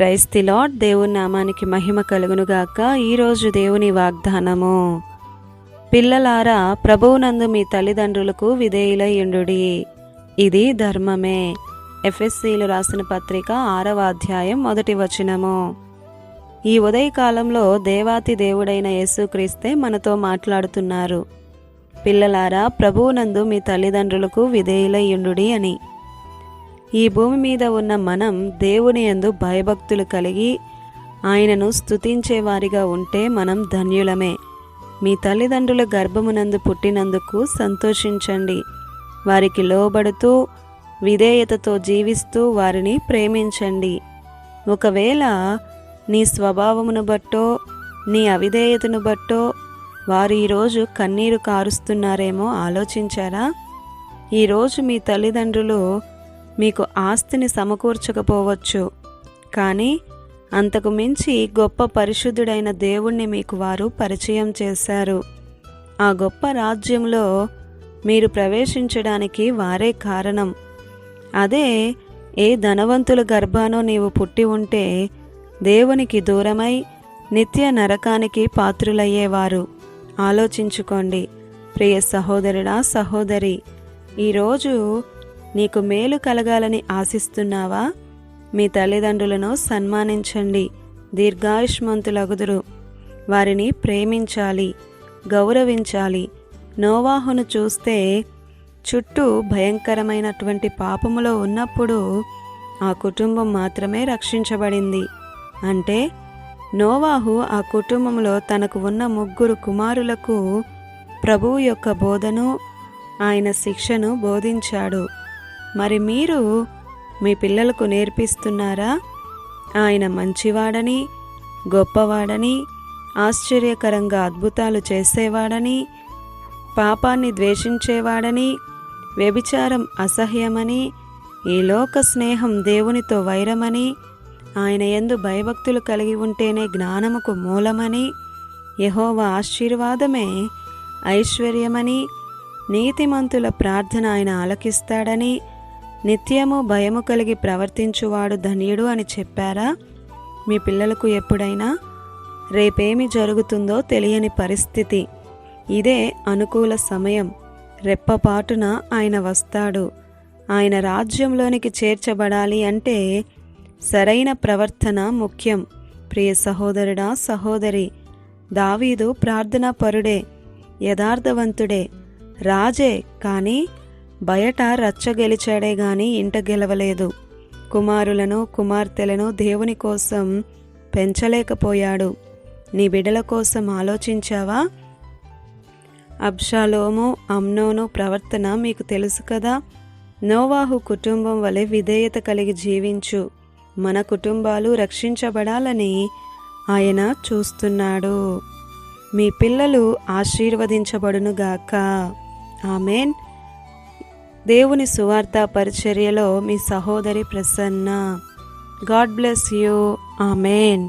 క్రైస్తి lord దేవుని నామానికి మహిమ కలుగునుగాక. ఈరోజు దేవుని వాగ్దానము పిల్లలారా ప్రభువునందు మీ తల్లిదండ్రులకు విధేయులయుండుడి ఇది ధర్మమే. ఎఫ్ఎస్సీలు రాసిన పత్రిక ఆరవ అధ్యాయం మొదటి వచనము. ఈ ఉదయకాలంలో దేవాతి దేవుడైన యేసుక్రీస్తే మనతో మాట్లాడుతున్నారు. పిల్లలారా ప్రభువునందు మీ తల్లిదండ్రులకు విధేయులయ్యుండుడి అని. ఈ భూమి మీద ఉన్న మనం దేవుని యందు భయభక్తులు కలిగి ఆయనను స్తుతించేవారిగా ఉంటే మనం ధన్యులమే. మీ తల్లిదండ్రుల గర్భమునందు పుట్టినందుకు సంతోషించండి. వారికి లోబడుతూ విధేయతతో జీవిస్తూ వారిని ప్రేమించండి. ఒకవేళ నీ స్వభావమును బట్టో నీ అవిధేయతను బట్టో వారు ఈరోజు కన్నీరు కారుస్తున్నారేమో ఆలోచించారా? ఈరోజు మీ తల్లిదండ్రులు మీకు ఆస్తిని సమకూర్చకపోవచ్చు. కానీ అంతకు మించి గొప్ప పరిశుద్ధుడైన దేవుణ్ణి మీకు వారు పరిచయం చేశారు. ఆ గొప్ప రాజ్యంలో మీరు ప్రవేశించడానికి వారే కారణం. అదే ఏ ధనవంతుల గర్భానో నీవు పుట్టి ఉంటే దేవునికి దూరమై నిత్య నరకానికి పాత్రులయ్యేవారు. ఆలోచించుకోండి. ప్రియ సహోదరుడా సహోదరి ఈరోజు నీకు మేలు కలగాలని ఆశిస్తున్నావా? మీ తల్లిదండ్రులను సన్మానించండి. దీర్ఘాయుష్మంతులగుదురు. వారిని ప్రేమించాలి గౌరవించాలి. నోవాహును చూస్తే చుట్టూ భయంకరమైనటువంటి పాపములో ఉన్నప్పుడు ఆ కుటుంబం మాత్రమే రక్షించబడింది. అంటే నోవాహు ఆ కుటుంబంలో తనకు ఉన్న ముగ్గురు కుమారులకు ప్రభువు యొక్క బోధను ఆయన శిక్షను బోధించాడు. మరి మీరు మీ పిల్లలకు నేర్పిస్తున్నారా? ఆయన మంచివాడని గొప్పవాడని ఆశ్చర్యకరంగా అద్భుతాలు చేసేవాడని పాపాన్ని ద్వేషించేవాడని వ్యభిచారం అసహ్యమని ఈ లోక స్నేహం దేవునితో వైరమని ఆయన ఎందు భయభక్తులు కలిగి ఉంటేనే జ్ఞానముకు మూలమని యహోవ ఆశీర్వాదమే ఐశ్వర్యమని నీతిమంతుల ప్రార్థన ఆయన ఆలకిస్తాడని నిత్యము భయము కలిగి ప్రవర్తించువాడు ధన్యుడు అని చెప్పారా? మీ పిల్లలకు ఎప్పుడైనా? రేపేమి జరుగుతుందో తెలియని పరిస్థితి. ఇదే అనుకూల సమయం. రెప్పపాటున ఆయన వస్తాడు. ఆయన రాజ్యంలోనికి చేర్చబడాలి అంటే సరైన ప్రవర్తన ముఖ్యం. ప్రియ సహోదరుడా సహోదరి! దావీదు ప్రార్థనా పరుడే యథార్థవంతుడే. రాజే కానీ బయట రచ్చ గెలిచాడే గాని ఇంట గెలవలేదు. కుమారులను కుమార్తెలను దేవుని కోసం పెంచలేకపోయాడు. నీ బిడల కోసం ఆలోచించావా? అబ్షాలోము అమ్నోను ప్రవర్తన మీకు తెలుసు కదా? నోవాహు కుటుంబం వలె విధేయత కలిగి జీవించు. మన కుటుంబాలు రక్షించబడాలని ఆయన చూస్తున్నాడు. మీ పిల్లలు ఆశీర్వదించబడునుగాక. ఆమెన్. దేవుని సువార్త పరిచర్యలో మీ సహోదరి Prasanna. God bless you. Amen.